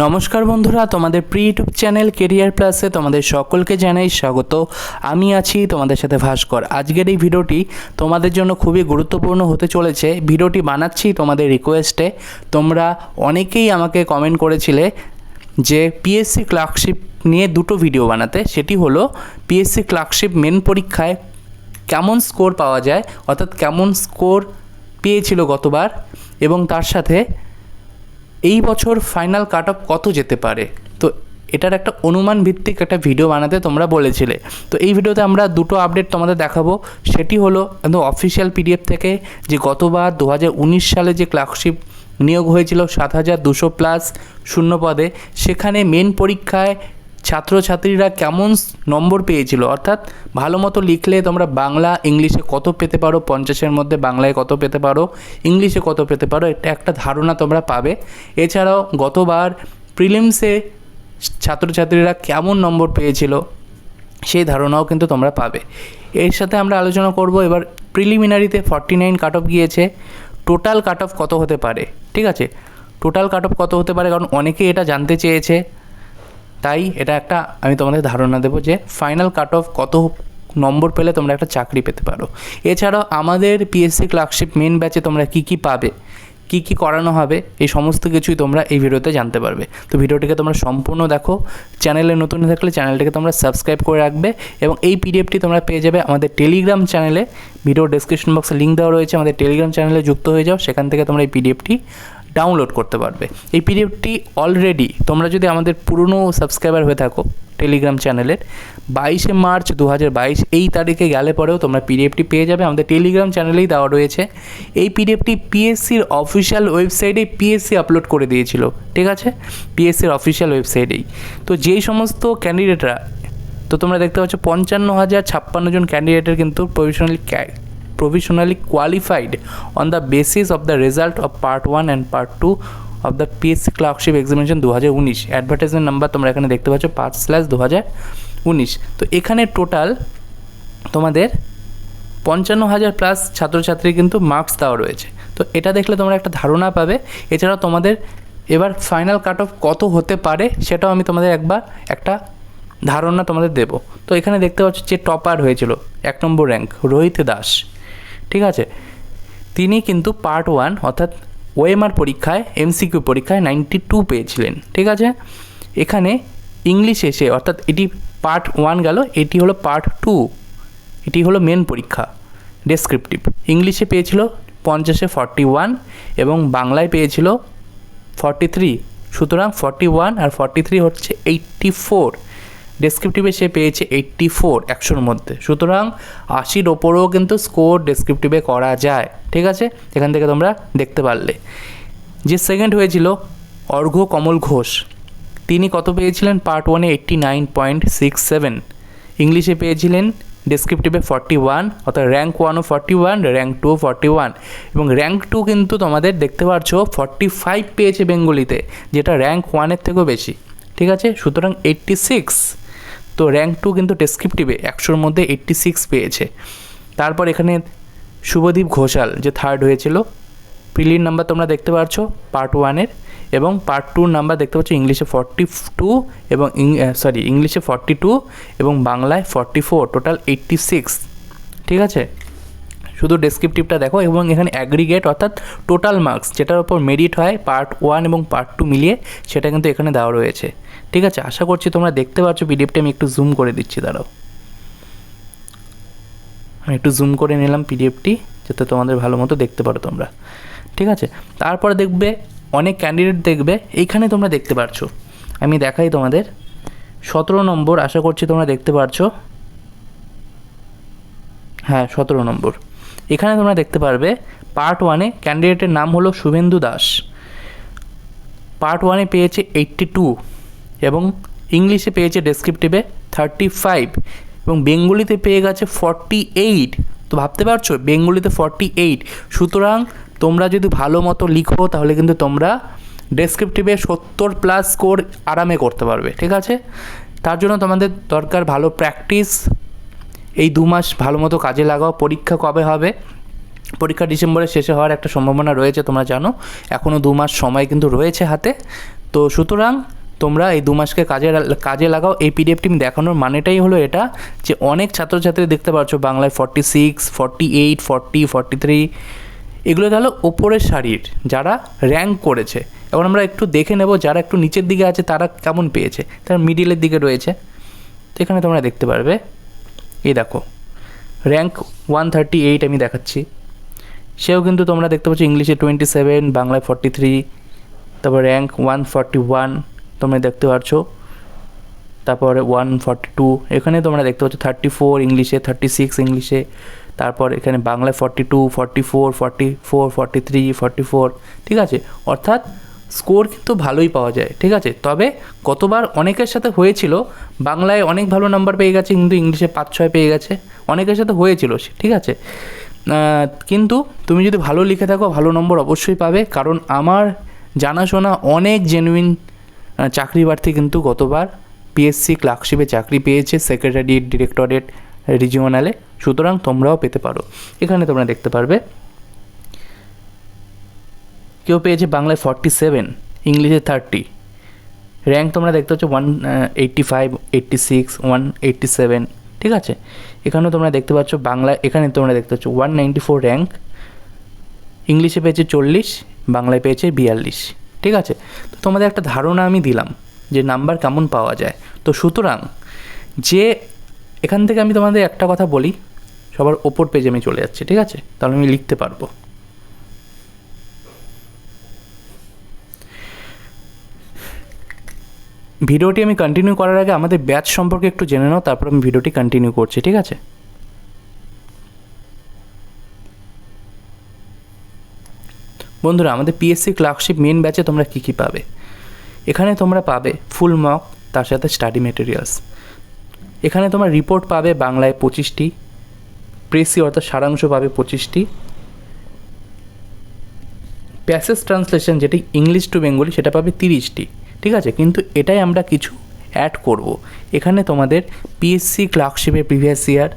নমস্কার বন্ধুরা, তোমাদের প্রি ইউটিউব চ্যানেল কেরিয়ার প্লাসে তোমাদের সকলকে জানাই স্বাগত। আমি আছি তোমাদের সাথে ভাস্কর। আজকের এই ভিডিওটি তোমাদের জন্য খুবই গুরুত্বপূর্ণ হতে চলেছে। ভিডিওটি বানাচ্ছি তোমাদের রিকোয়েস্টে তোমরা অনেকেই আমাকে কমেন্ট করেছিলে যে পিএসসি ক্লার্কশিপ নিয়ে দুটো ভিডিও বানাতে। সেটি হলো পিএসসি ক্লার্কশিপ মেন পরীক্ষায় কেমন স্কোর পাওয়া যায়, অর্থাৎ কেমন স্কোর পেয়েছিল গতবার, এবং তার সাথে এই বছর ফাইনাল কাট অফ কত যেতে পারে? তো এটার একটা অনুমান ভিত্তিক একটা ভিডিও বানাতে তোমরা বলেছিলে। তো এই ভিডিওতে আমরা দুটো আপডেট তোমাদের দেখাবো। সেটি হলো, একদম অফিসিয়াল পিডিএফ থেকে যে গতবার দু হাজার উনিশ সালে যে ক্লার্কশিপ নিয়োগ হয়েছিল সাত হাজার দুশো প্লাস শূন্য পদে, সেখানে মেন পরীক্ষায় ছাত্রছাত্রীরা কেমন নম্বর পেয়েছিল? অর্থাৎ ভালো মতো লিখলে তোমরা বাংলা, ইংলিশে কত পেতে পারো? পঞ্চাশের মধ্যে বাংলায় কত পেতে পারো? ইংলিশে কত পেতে পারো? এটা একটা ধারণা তোমরা পাবে। এছাড়াও গতবার প্রিলিমসে ছাত্রছাত্রীরা কেমন নম্বর পেয়েছিল, সেই ধারণাও কিন্তু তোমরা পাবে। এর সাথে আমরা আলোচনা করব এবার প্রিলিমিনারিতে ফর্টি নাইন কাট অফ গিয়েছে। টোটাল কাট অফ কত হতে পারে? ঠিক আছে? টোটাল কাট অফ কত হতে পারে? কারণ অনেকেই এটা জানতে চেয়েছে। তাই এটা একটা আমি তোমাদের ধারণা দেবো যে ফাইনাল কাট অফ কত নম্বর পেলে তোমরা একটা চাকরি পেতে পারো। এছাড়াও আমাদের পিএসসি ক্লার্কশিপ মেন ব্যাচে তোমরা কী কী পাবে, কী কী করানো হবে, এই সমস্ত কিছুই তোমরা এই ভিডিওতে জানতে পারবে। তো ভিডিওটিকে তোমরা সম্পূর্ণ দেখো, চ্যানেলে নতুন থাকলে চ্যানেলটিকে তোমরা সাবস্ক্রাইব করে রাখবে এবং এই পিডিএফটি তোমরা পেয়ে যাবে আমাদের টেলিগ্রাম চ্যানেলে ভিডিও ডেসক্রিপশন বক্সে লিঙ্ক দেওয়া রয়েছে, আমাদের টেলিগ্রাম চ্যানেলে যুক্ত হয়ে যাও, সেখান থেকে তোমরা এই পিডিএফটি ডাউনলোড করতে পারবে। এই পিডিএফটি অলরেডি তোমরা যদি আমাদের পুরনো সাবস্ক্রাইবার হয়ে থাকো টেলিগ্রাম চ্যানেলের বাইশে মার্চ দু হাজার বাইশ, এই তারিখে গেলে পরেও তোমরা পিডিএফটি পেয়ে যাবে। আমাদের টেলিগ্রাম চ্যানেলেই দেওয়া রয়েছে। এই পিডিএফটি পিএসসির অফিসিয়াল ওয়েবসাইটে পিএসসি আপলোড করে দিয়েছিল। ঠিক আছে? পিএসসির অফিসিয়াল ওয়েবসাইটেই তো যেই সমস্ত ক্যান্ডিডেটরা তো তোমরা দেখতে পাচ্ছ পঞ্চান্ন হাজার ছাপ্পান্ন জন ক্যান্ডিডেটের কিন্তু provisionally provisionally qualified on the basis of the result of part 1 and part 2 of the PSC clerkship examination দু হাজার উনিশ। অ্যাডভার্টাইজমেন্ট নাম্বার তোমরা এখানে দেখতে পাচ্ছ, পাঁচ স্ল্যাশ দু হাজার উনিশ। তো এখানে টোটাল তোমাদের পঞ্চান্ন হাজার প্লাস ছাত্রছাত্রী কিন্তু মার্কস দেওয়া রয়েছে। তো এটা দেখলে তোমরা একটা ধারণা পাবে। এছাড়াও তোমাদের এবার ফাইনাল কাট অফ কত হতে পারে সেটাও আমি তোমাদের একবার একটা ধারণা তোমাদের দেবো। তো এখানে দেখতে পাচ্ছ যে টপার হয়েছিল, এক নম্বর র্যাঙ্ক রোহিত দাস। ঠিক আছে? তিনি কিন্তু পার্ট ওয়ান অর্থাৎ ওএমআর পরীক্ষায় এমসিকিউ পরীক্ষায় নাইনটি টু পেয়েছিলেন, ঠিক আছে? এখানে ইংলিশ এসে, অর্থাৎ এটি পার্ট ওয়ান গেল, এটি হলো পার্ট টু এটি হলো মেন পরীক্ষা ডেসক্রিপটিভ ইংলিশে পেয়েছিল পঞ্চাশে ফর্টি ওয়ান এবং বাংলায় পেয়েছিল ফর্টি থ্রি সুতরাং ফর্টি ওয়ান আর ফর্টি থ্রি হচ্ছে এইট্টি ফোর ডেসক্রিপটিভে সে পেয়েছে এইট্টি ফোর একশোর মধ্যে। সুতরাং আশির ওপরেও কিন্তু স্কোর ডেসক্রিপটিভে করা যায়, ঠিক আছে? এখান থেকে তোমরা দেখতে পারলে। যে সেকেন্ড হয়েছিল অর্ঘ্য কমল ঘোষ। তিনি কত পেয়েছিলেন? পার্ট ওয়ানে eighty nine point six seven ইংলিশে পেয়েছিলেন ডেসক্রিপটিভে ফর্টি ওয়ান অর্থাৎ rank ওয়ানও forty one rank two forty one এবং র্যাঙ্ক টু কিন্তু তোমাদের দেখতে পাচ্ছ ফর্টি ফাইভ পেয়েছে বেঙ্গলিতে, যেটা র্যাঙ্ক ওয়ানের থেকেও বেশি, ঠিক আছে? সুতরাং এইট্টি সিক্স তো র্যাঙ্ক টু কিন্তু ডেসক্রিপটিভে একশোর মধ্যে এইট্টি সিক্স পেয়েছে। তারপর এখানে শুভদীপ ঘোষাল যে থার্ড হয়েছিল প্রিলির নাম্বার তোমরা দেখতে পাচ্ছ পার্ট ওয়ানের এবং পার্ট টুর নাম্বার দেখতে পাচ্ছ ইংলিশে ফর্টি টু এবং সরি ইংলিশে ফর্টি টু এবং বাংলায় forty four total eighty six ঠিক আছে? শুধু ডেসক্রিপটিভটা দেখো, এবং এখানে অ্যাগ্রিগেট অর্থাৎ টোটাল মার্কস যেটার ওপর মেরিট হয় পার্ট ওয়ান এবং পার্ট টু মিলিয়ে, সেটা কিন্তু এখানে দেওয়া রয়েছে। ঠিক আছে? আশা করছি তোমরা দেখতে পাচ্ছ পিডিএফটা আমি একটু জুম করে দিচ্ছি, দাঁড়াও। আমি একটু জুম করে নিলাম পিডিএফটি যাতে তোমাদের ভালো মতো দেখতে পারো তোমরা। ঠিক আছে? তারপরে দেখবে, অনেক ক্যান্ডিডেট দেখবে, এইখানে তোমরা দেখতে পারছ। আমি দেখাই তোমাদের। সতেরো নম্বর, আশা করছি তোমরা দেখতে পারছ। হ্যাঁ সতেরো নম্বর। এখানে তোমরা দেখতে পারবে পার্ট ওয়ানে ক্যান্ডিডেটের নাম হলো শুভেন্দু দাস। পার্ট ওয়ানে পেয়েছে এইট্টি টু এবং ইংলিশে পেয়েছে ডেসক্রিপটিভে থার্টি ফাইভ এবং বেঙ্গলিতে পেয়ে গেছে ফর্টি এইট তো ভাবতে পারছ? বেঙ্গলিতে ফর্টি এইট সুতরাং তোমরা যদি ভালো মতো লিখো, তাহলে কিন্তু তোমরা ডেসক্রিপটিভে সত্তর প্লাস স্কোর আরামে করতে পারবে, ঠিক আছে? তার জন্য তোমাদের দরকার ভালো প্র্যাকটিস এই দু মাস ভালো মতো কাজে লাগাও। পরীক্ষা কবে হবে? পরীক্ষা ডিসেম্বরের শেষে হওয়ার একটা সম্ভাবনা রয়েছে, তোমরা জানো। এখনও দু মাস সময় কিন্তু রয়েছে হাতে। তো সুতরাং তোমরা এই দু মাসকে কাজে কাজে লাগাও। এই পিডিএফ টিম দেখানোর মানেটাই হলো এটা যে অনেক ছাত্রছাত্রী দেখতে পাচ্ছ, বাংলায় forty six forty eight forty forty three এগুলো তাহলে ওপরের সারির, যারা র্যাঙ্ক করেছে। এখন আমরা একটু দেখে নেব যারা একটু নিচের দিকে আছে, তারা কেমন পেয়েছে। তারা মিডিলের দিকে রয়েছে। তো এখানে তোমরা দেখতে পারবে। এই দেখো র্যাঙ্ক ওয়ান থার্টি এইট আমি দেখাচ্ছি। সেও কিন্তু তোমরা দেখতে পাচ্ছ ইংলিশে টোয়েন্টি সেভেন বাংলায় ফর্টি থ্রি তারপর র্যাঙ্ক ওয়ান ফর্টি ওয়ান তোমরা দেখতে পাচ্ছ তারপরে ওয়ান ফর্টি টু এখানে তোমরা দেখতে পাচ্ছ থার্টি ফোর ইংলিশে থার্টি সিক্স ইংলিশে, তারপর এখানে বাংলায় forty two forty four forty four forty three forty four ঠিক আছে? অর্থাৎ স্কোর কিন্তু ভালোই পাওয়া যায়, ঠিক আছে? তবে কতবার অনেকের সাথে হয়েছিল, বাংলায় অনেক ভালো নাম্বার পেয়ে গেছে, কিন্তু ইংলিশে পাঁচ, ছয় পেয়ে গেছে, অনেকের সাথে হয়েছিল ঠিক আছে? কিন্তু তুমি যদি ভালো লিখে থাকো, ভালো নম্বর অবশ্যই পাবে, কারণ আমার জানাশোনা অনেক জেনুইন চাকরি প্রার্থী কিন্তু গতবার পিএসসি ক্লার্কশিপে চাকরি পেয়েছে সেক্রেটারিয়েট ডিরেক্টরেট রিজিওনালে সুতরাং তোমরাও পেতে পারো। এখানে তোমরা দেখতে পারবে। কেউ পেয়েছে বাংলায় ফর্টি সেভেন ইংলিশে থার্টি র্যাঙ্ক তোমরা দেখতে পাচ্ছ one eighty five eighty six one eighty seven ঠিক আছে? এখানেও তোমরা দেখতে পাচ্ছ বাংলা এখানে তোমরা দেখতে পাচ্ছ ওয়ান নাইনটি ফোর র্যাঙ্ক ইংলিশে পেয়েছে চল্লিশ, বাংলায় পেয়েছে বিয়াল্লিশ। ঠিক আছে? তো তোমাদের একটা ধারণা আমি দিলাম যে নাম্বার কেমন পাওয়া যায়। তো সুতরাং যে এখান থেকে আমি তোমাদের একটা কথা বলি, সবার ওপর পেজে আমি চলে যাচ্ছি, ঠিক আছে? তাহলে আমি লিখতে পারব। ভিডিওটি আমি কন্টিনিউ করার আগে আমাদের ব্যাচ সম্পর্কে একটু জেনে নাও, তারপর আমি ভিডিওটি কন্টিনিউ করছি, ঠিক আছে? বন্ধুরা, আমাদের পিএসসি ক্লার্কশিপ মেন ব্যাচে তোমরা কী কী পাবে? এখানে তোমরা পাবে ফুল মক তার সাথে স্টাডি মেটেরিয়ালস এখানে তোমরা রিপোর্ট পাবে বাংলায় পঁচিশটি প্রেসি অর্থাৎ সারাংশ পাবে পঁচিশটি। প্যাসেজ ট্রান্সলেশন যেটি ইংলিশ টু বেঙ্গলি সেটা পাবে তিরিশটি, ঠিক আছে? কিন্তু এটাই আমরা কিছু অ্যাড করব। এখানে তোমাদের পিএসসি ক্লার্কশিপের প্রিভিয়াস ইয়ার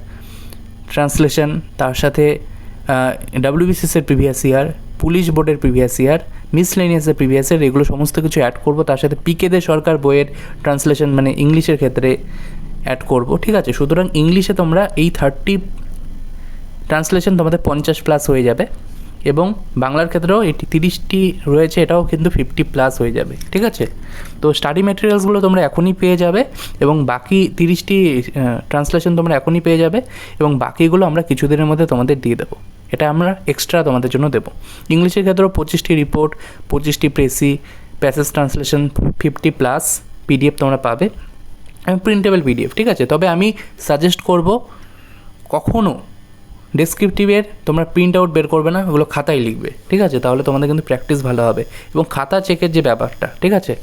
ট্রান্সলেশন তার সাথে ডাব্লিউবিসিএসের প্রিভিয়াস ইয়ার পুলিশ বোর্ডের প্রিভিয়াস ইয়ার মিসলেনিয়াসের প্রিভিয়াস ইয়ার এগুলো সমস্ত কিছু অ্যাড করব। তার সাথে পিকেদের সরকার বইয়ের ট্রান্সলেশন মানে ইংলিশের ক্ষেত্রে অ্যাড করব, ঠিক আছে? সুতরাং ইংলিশে তোমরা এই থার্টি ট্রান্সলেশন তোমাদের পঞ্চাশ প্লাস হয়ে যাবে। এবং বাংলার ক্ষেত্রেও এটি তিরিশটি রয়েছে, এটাও কিন্তু ফিফটি প্লাস হয়ে যাবে, ঠিক আছে? তো স্টাডি মেটেরিয়ালসগুলো তোমরা এখনই পেয়ে যাবে এবং বাকি তিরিশটি ট্রান্সলেশন তোমরা এখনই পেয়ে যাবে এবং বাকিগুলো আমরা কিছুদিনের মধ্যে তোমাদের দিয়ে দেবো। এটা আমরা এক্সট্রা তোমাদের জন্য দেবো। ইংলিশের ক্ষেত্রেও পঁচিশটি রিপোর্ট পঁচিশটি precis passage translation fifty plus PDF তোমরা পাবে। প্রিন্টেবল পিডিএফ ঠিক আছে? তবে আমি সাজেস্ট করব কখনও ডেসক্রিপটিভের তোমরা প্রিন্ট আউট বের করবে না, ওগুলো খাতায় লিখবে, ঠিক আছে? তাহলে তোমাদের কিন্তু প্র্যাকটিস ভালো হবে। এবং খাতা চেকের যে ব্যাপারটা, ঠিক আছে?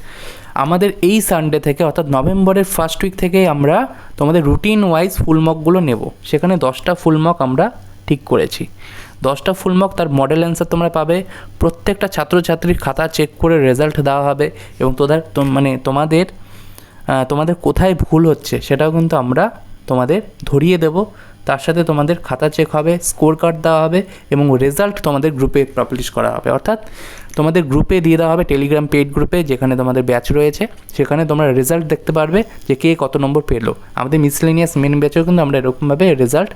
আমাদের এই সানডে থেকে, অর্থাৎ নভেম্বরের ফার্স্ট উইক থেকে আমরা তোমাদের রুটিন ওয়াইজ ফুল মকগুলো নেব। সেখানে দশটা ফুল মক আমরা ঠিক করেছি। দশটা ফুল মক তার মডেল অ্যান্সার তোমরা পাবে। প্রত্যেকটা ছাত্রছাত্রীর খাতা চেক করে রেজাল্ট দেওয়া হবে এবং তোদের মানে তোমাদের তোমাদের কোথায় ভুল হচ্ছে সেটাও কিন্তু আমরা তোমাদের ধরিয়ে দেব। তার সাথে তোমাদের খাতা চেক হবে স্কোর কার্ড দেওয়া হবে এবং রেজাল্ট তোমাদের গ্রুপে পাবলিশ করা হবে। অর্থাৎ তোমাদের গ্রুপে দিয়ে দেওয়া হবে টেলিগ্রাম পেইড গ্রুপে যেখানে তোমাদের ব্যাচ রয়েছে। সেখানে তোমরা রেজাল্ট দেখতে পারবে যে কে কত নম্বর পেল। আমাদের মিসলেনিয়াস মেন ব্যাচেও কিন্তু আমরা এরকমভাবে রেজাল্ট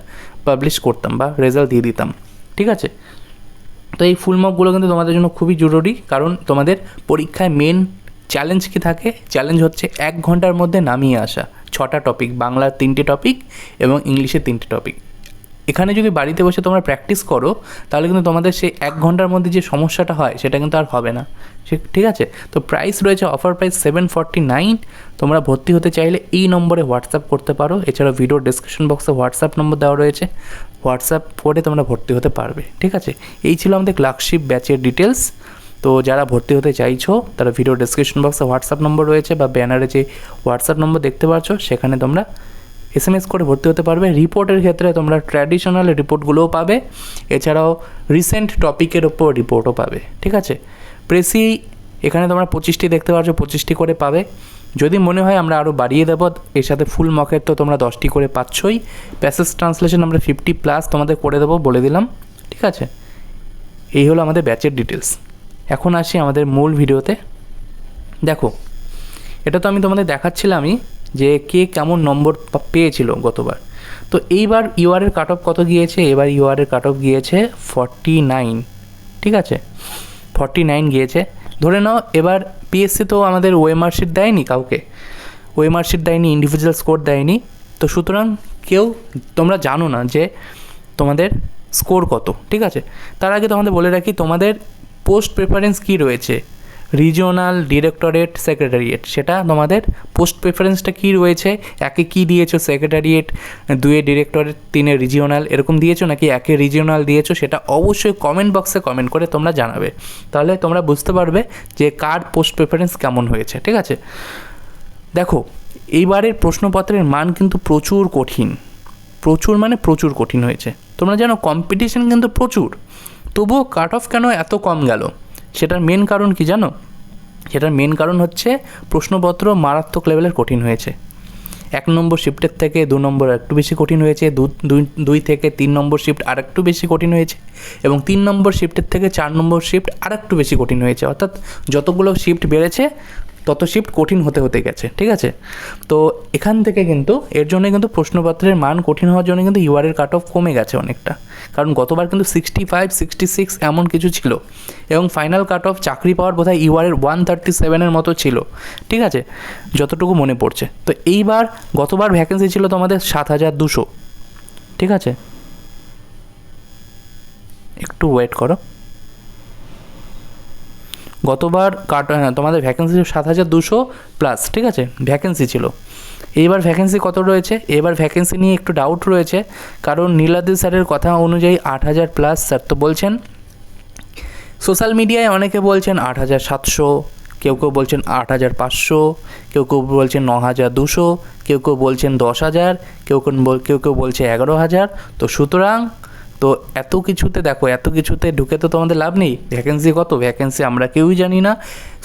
পাবলিশ করতাম বা রেজাল্ট দিয়ে দিতাম। ঠিক আছে? তো এই ফুল মকগুলো কিন্তু তোমাদের জন্য খুবই জরুরি, কারণ তোমাদের পরীক্ষায় মেন চ্যালেঞ্জ কি থাকে? চ্যালেঞ্জ হচ্ছে এক ঘণ্টার মধ্যে নামিয়ে আসা। ছটা টপিক বাংলার তিনটে টপিক এবং ইংলিশের তিনটে টপিক এখানে যদি বাড়িতে বসে তোমরা প্র্যাকটিস করো, তাহলে কিন্তু তোমাদের সেই এক ঘণ্টার মধ্যে যে সমস্যাটা হয়, সেটা কিন্তু আর হবে না। ঠিক আছে? তো প্রাইস রয়েছে offer price seven forty nine তোমরা ভর্তি হতে চাইলে এই নম্বরে হোয়াটসঅ্যাপ করতে পারো। এছাড়া ভিডিও ডিসক্রিপশন বক্সে হোয়াটসঅ্যাপ নম্বর দেওয়া রয়েছে। হোয়াটসঅ্যাপ করে তোমরা ভর্তি হতে পারবে, ঠিক আছে? এই ছিল আমাদের ক্লার্কশিপ ব্যাচের ডিটেলস তো যারা ভর্তি হতে চাইছো, তারা ভিডিও ডিসক্রিপশন বক্সে হোয়াটসঅ্যাপ নম্বর রয়েছে বা ব্যানারে যে হোয়াটসঅ্যাপ নম্বর দেখতে পাচ্ছ সেখানে তোমরা এস এম এস করে ভর্তি হতে পারবে। রিপোর্টের ক্ষেত্রে তোমরা ট্র্যাডিশনাল রিপোর্টগুলোও পাবে, এছাড়াও রিসেন্ট টপিকের ওপর রিপোর্টও পাবে, ঠিক আছে? প্রেসি এখানে তোমরা পঁচিশটি দেখতে পাচ্ছ পঁচিশটি করে পাবে। যদি মনে হয় আমরা আরও বাড়িয়ে দেবো, এর সাথে ফুল মকের তো তোমরা দশটি করে পাচ্ছই। প্যাসেজ ট্রান্সলেশন আমরা ফিফটি প্লাস তোমাদের করে দেবো বলে দিলাম, ঠিক আছে? এই হলো আমাদের ব্যাচের ডিটেলস এখন আসি আমাদের মূল ভিডিওতে। দেখো, এটা তো আমি তোমাদের দেখাচ্ছিলামই যে কে কেমন নম্বর পেয়েছিল গতবার। তো এইবার ইউআরের কাট অফ কত গিয়েছে? এবার ইউআরের কাট অফ গিয়েছে ফর্টি নাইন ঠিক আছে? ফর্টি নাইন গিয়েছে। ধরে নাও, এবার পিএসসি তো আমাদের ওএমআর শিট দেয়নি কাউকে। ওএমআর শিট দেয়নি ইন্ডিভিজুয়াল স্কোর দেয়নি। তো সুতরাং কেউ, তোমরা জানো না যে তোমাদের স্কোর কত, ঠিক আছে? তার আগে তোমাদের বলে রাখি, তোমাদের পোস্ট প্রেফারেন্স কী রয়েছে? রিজিওনাল ডিরেক্টরেট, সেক্রেটারিয়েট, সেটা তোমাদের পোস্ট প্রেফারেন্সটা কী রয়েছে? একে কী দিয়েছ? সেক্রেটারিয়েট, দুয়ে ডিরেক্টরেট, তিনে রিজিওনাল, এরকম দিয়েছ নাকি একে রিজিওনাল দিয়েছ? সেটা অবশ্যই কমেন্ট বক্সে কমেন্ট করে তোমরা জানাবে। তাহলে তোমরা বুঝতে পারবে যে কার পোস্ট প্রেফারেন্স কেমন হয়েছে, ঠিক আছে? দেখো, এইবারের প্রশ্নপত্রের মান কিন্তু প্রচুর কঠিন। প্রচুর মানে প্রচুর কঠিন হয়েছে। তোমরা জানো কম্পিটিশন কিন্তু প্রচুর। তবুও কাট অফ কেন এত কম গেল? সেটার মেন কারণ কি জানো? সেটার মেন কারণ হচ্ছে প্রশ্নপত্র মারাত্মক লেভেলের কঠিন হয়েছে। এক নম্বর শিফটের থেকে দু নম্বর একটু বেশি কঠিন হয়েছে দুই থেকে তিন নম্বর শিফট আর একটু বেশি কঠিন হয়েছে এবং তিন নম্বর শিফটের থেকে চার নম্বর শিফট আর একটু বেশি কঠিন হয়েছে। অর্থাৎ যতগুলো শিফট বেড়েছে, তত শিফট কঠিন হতে হতে গেছে, ঠিক আছে? তো এখান থেকে কিন্তু, এর জন্য কিন্তু প্রশ্নপত্রের মান কঠিন হওয়ার জন্য কিন্তু ইউআরের কাট অফ কমে গেছে অনেকটা। কারণ গতবার কিন্তু সিক্সটি ফাইভ সিক্সটি সিক্স এমন কিছু ছিল। এবং ফাইনাল কাট অফ চাকরি পাওয়ার বোধহয় ইউআরের ওয়ান থার্টি সেভেনের মতো ছিল। ঠিক আছে? যতটুকু মনে পড়ছে। তো এইবার গতবার ভ্যাকেন্সি ছিল তোমাদের সাত হাজার দুশো। ঠিক আছে? একটু ওয়েট করো। গতবার কাট তোমাদের ভ্যাকেন্সি ছিল সাত হাজার দুশো প্লাস ঠিক আছে? ভ্যাকেন্সি ছিল। এইবার ভ্যাকেন্সি কত রয়েছে? এবার ভ্যাকেন্সি নিয়ে একটু ডাউট রয়েছে। কারণ নীলাদ্রি স্যারের কথা অনুযায়ী আট হাজার প্লাস স্যার তো বলছেন। সোশ্যাল মিডিয়ায় অনেকে বলছেন আট হাজার সাতশো, কেউ কেউ বলছেন আট হাজার পাঁচশো, কেউ কেউ বলছেন ন হাজার দুশো, কেউ কেউ বলছেন দশ হাজার, কেউ কেউ কেউ কেউ বলছে এগারো হাজার। তো সুতরাং তো এত কিছুতে দেখো, এত কিছুতে ঢুকে তো তোমাদের লাভ নেই। ভ্যাকেন্সি কত? ভ্যাকেন্সি আমরা কেউই জানি না।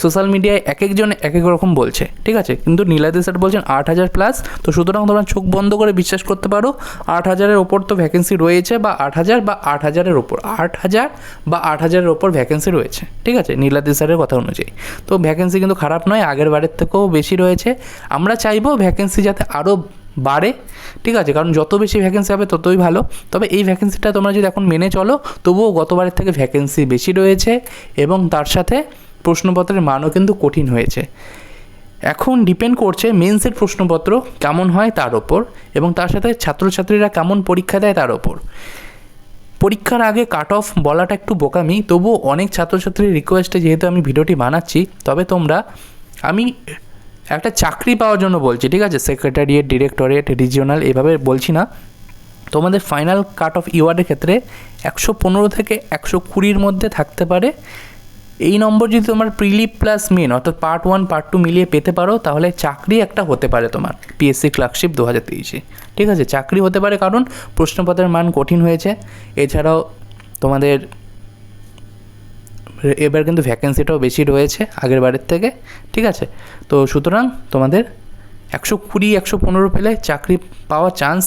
সোশ্যাল মিডিয়ায় এক একজন এক এক রকম বলছে, ঠিক আছে? কিন্তু নীলাদি স্যার বলছেন আট হাজার প্লাস তো সুতরাং তোমরা চোখ বন্ধ করে বিশ্বাস করতে পারো, আট হাজারের ওপর তো ভ্যাকেন্সি রয়েছে বা আট হাজার বা আট হাজারের ওপর। আট হাজার বা আট হাজারের ওপর ভ্যাকেন্সি রয়েছে, ঠিক আছে? নীলাদি স্যারের কথা অনুযায়ী। তো ভ্যাকেন্সি কিন্তু খারাপ নয়, আগের বারের থেকেও বেশি রয়েছে। আমরা চাইব ভ্যাকেন্সি যাতে আরও বাড়ে, ঠিক আছে? কারণ যত বেশি ভ্যাকেন্সি হবে ততই ভালো। তবে এই ভ্যাকেন্সিটা তোমরা যদি এখন মেনে চলো, তবুও গতবারের থেকে ভ্যাকেন্সি বেশি রয়েছে এবং তার সাথে প্রশ্নপত্রের মানও কিন্তু কঠিন হয়েছে। এখন ডিপেন্ড করছে মেন্সের প্রশ্নপত্র কেমন হয় তার ওপর এবং তার সাথে ছাত্রছাত্রীরা কেমন পরীক্ষা দেয় তার ওপর। পরীক্ষার আগে কাট অফ বলাটা একটু বোকামি, তবুও অনেক ছাত্রছাত্রীর রিকোয়েস্টে যেহেতু আমি ভিডিওটি বানাচ্ছি, তবে তোমরা, আমি একটা চাকরি পাওয়ার জন্য বলছি, ঠিক আছে? সেক্রেটারিয়েট ডিরেক্টরেট রিজিওনাল এভাবে বলছি না। তোমাদের ফাইনাল কাট অফ ইওয়ার্ডের ক্ষেত্রে একশো পনেরো থেকে একশো কুড়ির মধ্যে থাকতে পারে। এই নম্বর যদি তোমার প্রিলিপ প্লাস মেন অর্থাৎ পার্ট ওয়ান পার্ট টু মিলিয়ে পেতে পারো, তাহলে চাকরি একটা হতে পারে তোমার পিএসসি ক্লার্কশিপ দু হাজার তেইশে। ঠিক আছে? চাকরি হতে পারে কারণ প্রশ্নপত্রের মান কঠিন হয়েছে। এছাড়াও তোমাদের এবার কিন্তু ভ্যাকেন্সিটাও বেশি রয়েছে আগের বারের থেকে, ঠিক আছে? তো সুতরাং তোমাদের একশো কুড়ি, একশো পনেরো পেলে চাকরি পাওয়ার চান্স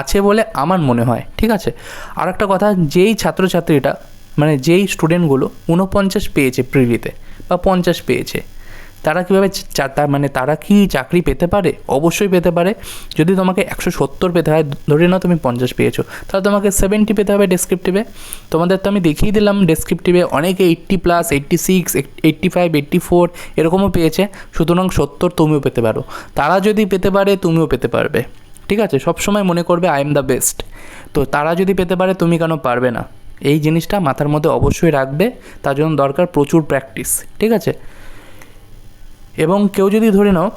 আছে বলে আমার মনে হয়, ঠিক আছে? আর একটা কথা, যেই ছাত্রছাত্রীটা মানে যেই স্টুডেন্টগুলো ঊনপঞ্চাশ পেয়েছে প্রিভিতে বা পঞ্চাশ পেয়েছে তারা কীভাবে তার মানে তারা কি চাকরি পেতে পারে? অবশ্যই পেতে পারে। যদি তোমাকে একশো সত্তর পেতে হয় ধরে নাও তুমি পঞ্চাশ পেয়েছ। তাহলে তোমাকে সেভেন্টি পেতে হবে ডেসক্রিপটিভে তোমাদের তো আমি দেখিয়ে দিলাম ডেসক্রিপটিভে অনেকে eighty plus eighty six eighty five eighty four এরকমও পেয়েছে। সুতরাং সত্তর তুমিও পেতে পারো। তারা যদি পেতে পারে, তুমিও পেতে পারবে। ঠিক আছে? সবসময় মনে করবে আই এম দ্য বেস্ট তো তারা যদি পেতে পারে, তুমি কেন পারবে না? এই জিনিসটা মাথার মধ্যে অবশ্যই রাখবে। তার জন্য দরকার প্রচুর প্র্যাকটিস ঠিক আছে? এবং কেউ যদি ধরে নাও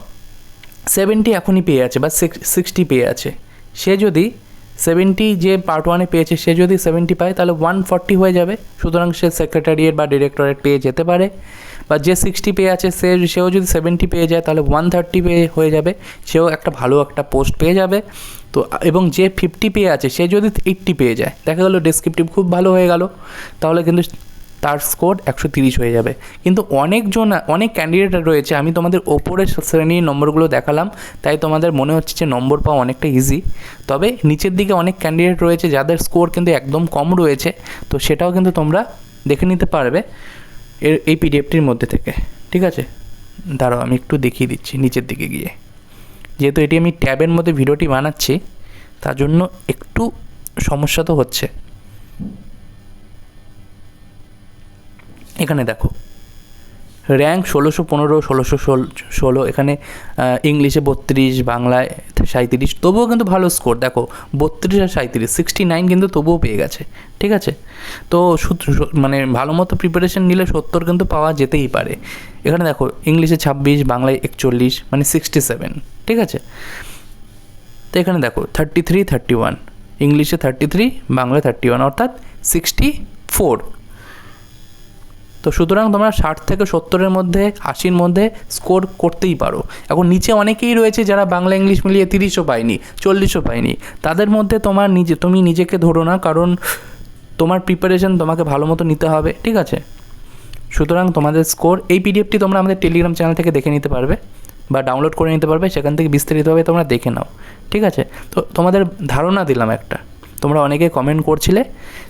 সেভেন্টি এখনই পেয়ে আছে বা সিক্সটি পেয়ে আছে, সে যদি সেভেন্টি যে পার্ট ওয়ানে পেয়েছে, সে যদি সেভেন্টি পায়, তাহলে ওয়ান ফর্টি হয়ে যাবে। সুতরাং সে সেক্রেটারিয়েট বা ডিরেক্টরেট পেয়ে যেতে পারে। বা যে সিক্সটি পেয়ে আছে, সে, সেও যদি সেভেন্টি পেয়ে যায়, তাহলে ওয়ান থার্টি পেয়ে হয়ে যাবে। সেও একটা ভালো একটা পোস্ট পেয়ে যাবে। তো, এবং যে ফিফটি পেয়ে আছে, সে যদি এইট্টি পেয়ে যায়, দেখা গেলো ডেসক্রিপটিভ খুব ভালো হয়ে গেল। তাহলে কিন্তু তার স্কোর একশো তিরিশ হয়ে যাবে। কিন্তু অনেকজন, অনেক ক্যান্ডিডেট রয়েছে, আমি তোমাদের ওপরের শ্রেণির নম্বরগুলো দেখালাম, তাই তোমাদের মনে হচ্ছে যে নম্বর পাওয়া অনেকটা ইজি তবে নিচের দিকে অনেক ক্যান্ডিডেট রয়েছে, যাদের স্কোর কিন্তু একদম কম রয়েছে, তো সেটাও কিন্তু তোমরা দেখে নিতে পারবে এর, এই পিডিএফটির মধ্যে থেকে। ঠিক আছে? দাঁড়াও, আমি একটু দেখিয়ে দিচ্ছি নিচের দিকে গিয়ে। যেহেতু এটি আমি ট্যাবের মধ্যে ভিডিওটি বানাচ্ছি, তার জন্য একটু সমস্যা তো হচ্ছে। এখানে দেখো। র্যাঙ্ক ষোলোশো পনেরো, ষোলোশো ষোলো এখানে ইংলিশে বত্রিশ, বাংলায় সাঁত্রিশ তবুও কিন্তু ভালো স্কোর দেখো, বত্রিশ আর সাঁত্রিশ সিক্সটি নাইন কিন্তু তবুও পেয়ে গেছে, ঠিক আছে? তো মানে ভালো মতো প্রিপারেশন নিলে সত্তর কিন্তু পাওয়া যেতেই পারে। এখানে দেখো, ইংলিশে ছাব্বিশ, বাংলায় একচল্লিশ মানে সিক্সটি সেভেন ঠিক আছে? তো এখানে দেখো থার্টি থ্রি থার্টি ওয়ান ইংলিশে থার্টি থ্রি বাংলায় থার্টি ওয়ান অর্থাৎ সিক্সটি ফোর তো সুতরাং তোমরা ষাট থেকে সত্তরের মধ্যে, আশির মধ্যে স্কোর করতেই পারো। এখন নিচে অনেকেই রয়েছে যারা বাংলা, ইংলিশ মিলিয়ে তিরিশও পায়নি, চল্লিশও পায়নি। তাদের মধ্যে তোমার নিজে, তুমি নিজেকে ধরো না, কারণ তোমার প্রিপারেশন তোমাকে ভালো মতো নিতে হবে, ঠিক আছে? সুতরাং তোমাদের স্কোর এই পিডিএফটি তোমরা আমাদের টেলিগ্রাম চ্যানেল থেকে দেখে নিতে পারবে বা ডাউনলোড করে নিতে পারবে, সেখান থেকে বিস্তারিতভাবে তোমরা দেখে নাও, ঠিক আছে? তো তোমাদের ধারণা দিলাম একটা, তোমরা অনেকে কমেন্ট করছিলে,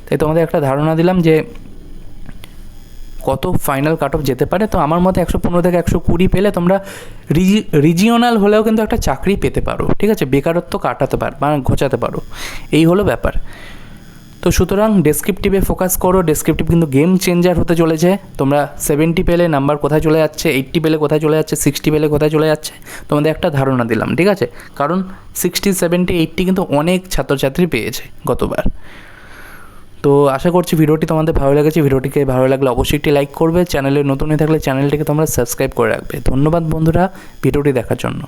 তাই তোমাদের একটা ধারণা দিলাম যে কত ফাইনাল কাট অফ যেতে পারে, তো আমার মতে একশো পনেরো থেকে একশো কুড়ি পেলে তোমরা রিজি রিজিওনাল হলেও কিন্তু একটা চাকরি পেতে পারো, ঠিক আছে? বেকারত্ব কাটাতে পারো, বা ঘোচাতে পারো। এই হলো ব্যাপার। তো সুতরাং ডেসক্রিপটিভে ফোকাস করো ডেসক্রিপটিভ কিন্তু গেম চেঞ্জার হতে চলেছে। তোমরা সেভেন্টি পেলে নাম্বার কোথায় চলে যাচ্ছে এইট্টি পেলে কোথায় চলে যাচ্ছে সিক্সটি পেলে কোথায় চলে যাচ্ছে, তোমাদের একটা ধারণা দিলাম, ঠিক আছে? কারণ সিক্সটি সেভেন্টি এইট্টি কিন্তু অনেক ছাত্রছাত্রী পেয়েছে গতবার। তো আশা করছি ভিডিওটি তোমাদের ভালো লেগেছে। ভিডিওটিকে ভালো লাগলে অবশ্যই একটি লাইক করবে। চ্যানেলে নতুন হয়ে থাকলে চ্যানেলটিকে তোমরা সাবস্ক্রাইব করে রাখবে। ধন্যবাদ বন্ধুরা, ভিডিওটি দেখার জন্য।